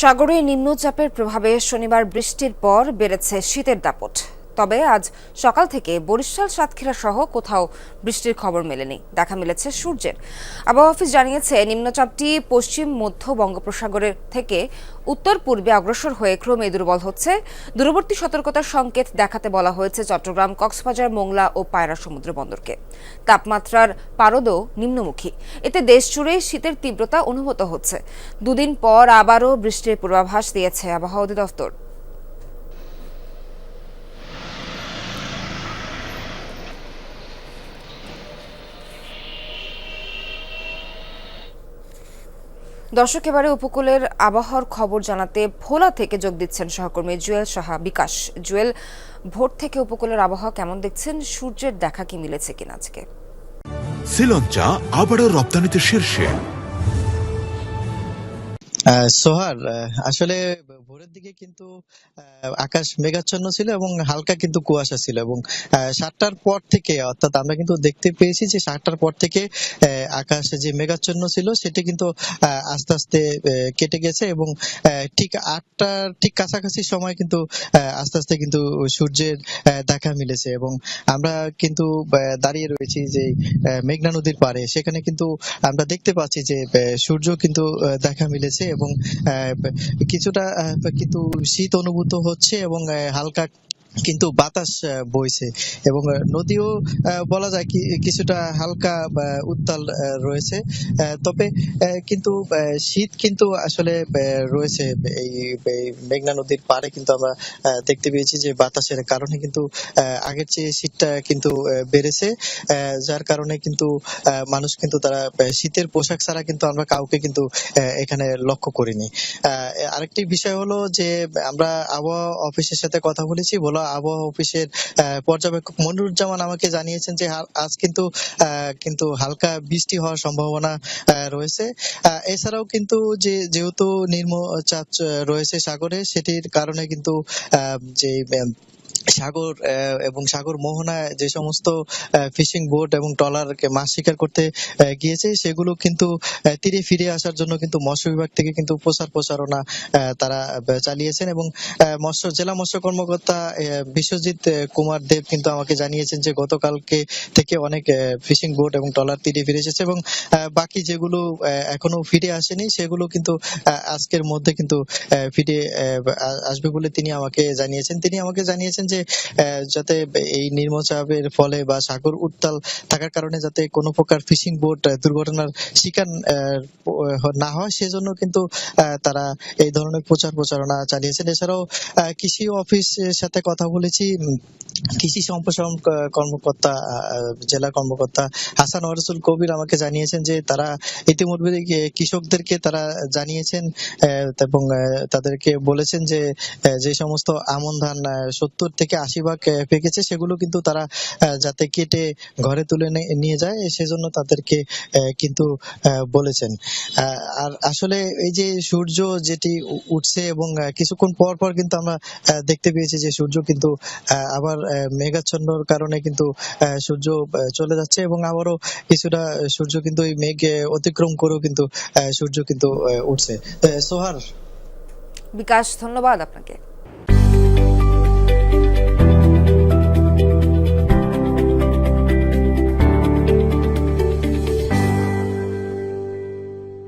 সাগরে নিম্নচাপের প্রভাবে শনিবার বৃষ্টির পর বেড়েছে শীতের দাপট। তবে আজ সকাল থেকে বরিশাল, সাতক্ষীরা সহ কোথাও বৃষ্টির খবর মেলেনি। দেখা মিলেছে সূর্যের। আবহাওয়া অফিস জানিয়েছে, নিম্নচাপটি পশ্চিম, মধ্য বঙ্গোপসাগরের থেকে উত্তর পূর্বে অগ্রসর হয়ে ক্রমে দুর্বল হচ্ছে। দূরবর্তী সতর্কতার সংকেত দেখাতে বলা হয়েছে চট্টগ্রাম, কক্সবাজার, মোংলা ও পায়রা সমুদ্র বন্দরকে। তাপমাত্রার পারদও নিম্নমুখী। এতে দেশ জুড়ে শীতের তীব্রতা অনুভূত হচ্ছে। দুদিন পর আবারও বৃষ্টির পূর্বাভাস দিয়েছে আবহাওয়া অধিদপ্তর। দর্শক, এবারে উপকূলের আবহাওয়ার খবর জানাতে ভোলা থেকে যোগ দিচ্ছেন সহকর্মী জুয়েল সাহা। বিকাশ, জুয়েল, ভোর থেকে উপকূলের আবহাওয়া কেমন দেখছেন? সূর্যের দেখা কি মিলেছে কিনা আজকে? শ্রীলঙ্কা আবারও রপ্তানিতে শীর্ষে। সোহার আসলে ভোরের দিকে কিন্তু আকাশ মেঘাচ্ছন্ন ছিল এবং হালকা কিন্তু কুয়াশা ছিল এবং সাতটার পর থেকে, অর্থাৎ আমরা কিন্তু দেখতে পেয়েছি যে সাতটার পর থেকে আকাশে যে মেঘাচ্ছন্ন ছিল সেটি কিন্তু আস্তে আস্তে কেটে গেছে এবং ঠিক আটটার ঠিক কাছাকাছি সময় কিন্তু আস্তে আস্তে কিন্তু সূর্যের দেখা মিলেছে এবং আমরা কিন্তু দাঁড়িয়ে রয়েছি যে মেঘনা নদীর পাড়ে। সেখানে কিন্তু আমরা দেখতে পাচ্ছি যে সূর্য কিন্তু দেখা মিলেছে এবং কিছুটা কিন্তু শীত অনুভূত হচ্ছে এবং হালকা কিন্তু বাতাস বইছে এবং নদীও বলা যায় কি, কিছুটা হালকা উত্তাল রয়েছে। তবে কিন্তু শীত কিন্তু আসলে রয়েছে। এই মেঘনা নদীর পাড়ে কিন্তু আমরা দেখতে পেয়েছি যে বাতাসের কারণে কিন্তু আগের চেয়ে শীতটা কিন্তু বেড়েছে। যার কারণে কিন্তু মানুষ কিন্তু তারা শীতের পোশাক ছাড়া কিন্তু আমরা কাউকে কিন্তু এখানে লক্ষ্য করিনি। আরেকটি বিষয় হলো যে, আমরা আবহাওয়া অফিসের সাথে কথা বলেছি, বলো আবহাওয়া অফিসের পর্যবেক্ষক মনিরুজ্জামান আমাকে জানিয়েছেন যে আজ কিন্তু কিন্তু হালকা বৃষ্টি হওয়ার সম্ভাবনা রয়েছে। এছাড়াও কিন্তু যে, যেহেতু নিম্নচাপ চাপ রয়েছে সাগরে, সেটির কারণে কিন্তু যে সাগর এবং সাগর মোহনায় যে সমস্ত ফিশিং বোট এবং ট্রলার মাছ শিকার করতে গিয়েছে, সেগুলো কিন্তু তীরে ফিরে আসার জন্য কিন্তু মৎস্য বিভাগ থেকে কিন্তু প্রচার প্রচারণা তারা চালিয়েছেন এবং মৎস্য, জেলা মৎস্য কর্মকর্তা বিশ্বজিৎ কুমার দেব কিন্তু আমাকে জানিয়েছেন যে গতকালকে থেকে অনেক ফিশিং বোট এবং ট্রলার তীরে ফিরে এসেছে এবং বাকি যেগুলো এখনও ফিরে আসেনি, সেগুলো কিন্তু আজকের মধ্যে কিন্তু ফিরে আসবে বলে তিনি আমাকে জানিয়েছেন। তিনি আমাকে জানিয়েছেন যে আহ, যাতে এই নিম্নচাপের ফলে বা সাগর উত্তাল থাকার কারণে যাতে কোনো প্রকার ফিশিং বোট দুর্ঘটনার শিকার না হয় সেজন্য কিন্তু তারা এই ধরনের প্রচার প্রচারণা চালিয়েছেন। এছাড়াও কৃষি অফিসের সাথে কথা বলেছি কৃষি সম্প্রসারণ কর্মকর্তা জেলা কর্মকর্তা হাসান ওয়ারসুল কবির আমাকে জানিয়েছেন যে তারা ইতিমধ্যে কৃষকদেরকে তারা জানিয়েছেন এবং তাদেরকে বলেছেন যে যে সমস্ত আমন ধান সত্তর থেকে আশি ভাগ পেকেছে, সেগুলো কিন্তু তারা যাতে কেটে ঘরে তুলে নিয়ে যায়, সেজন্য তাদেরকে কিন্তু বলেছেন। আর আসলে এই যে সূর্য যেটি উঠছে এবং কিছুক্ষণ পর পর কিন্তু আমরা দেখতে পেয়েছি যে সূর্য কিন্তু আবার মেঘাচ্ছন্নর কারণে কিন্তু সূর্য চলে যাচ্ছে এবং আবারও কিছুটা সূর্য কিন্তু এই মেঘ অতিক্রম করেও কিন্তু সূর্য কিন্তু উঠছে। সোহার। বিকাশ, ধন্যবাদ আপনাকে।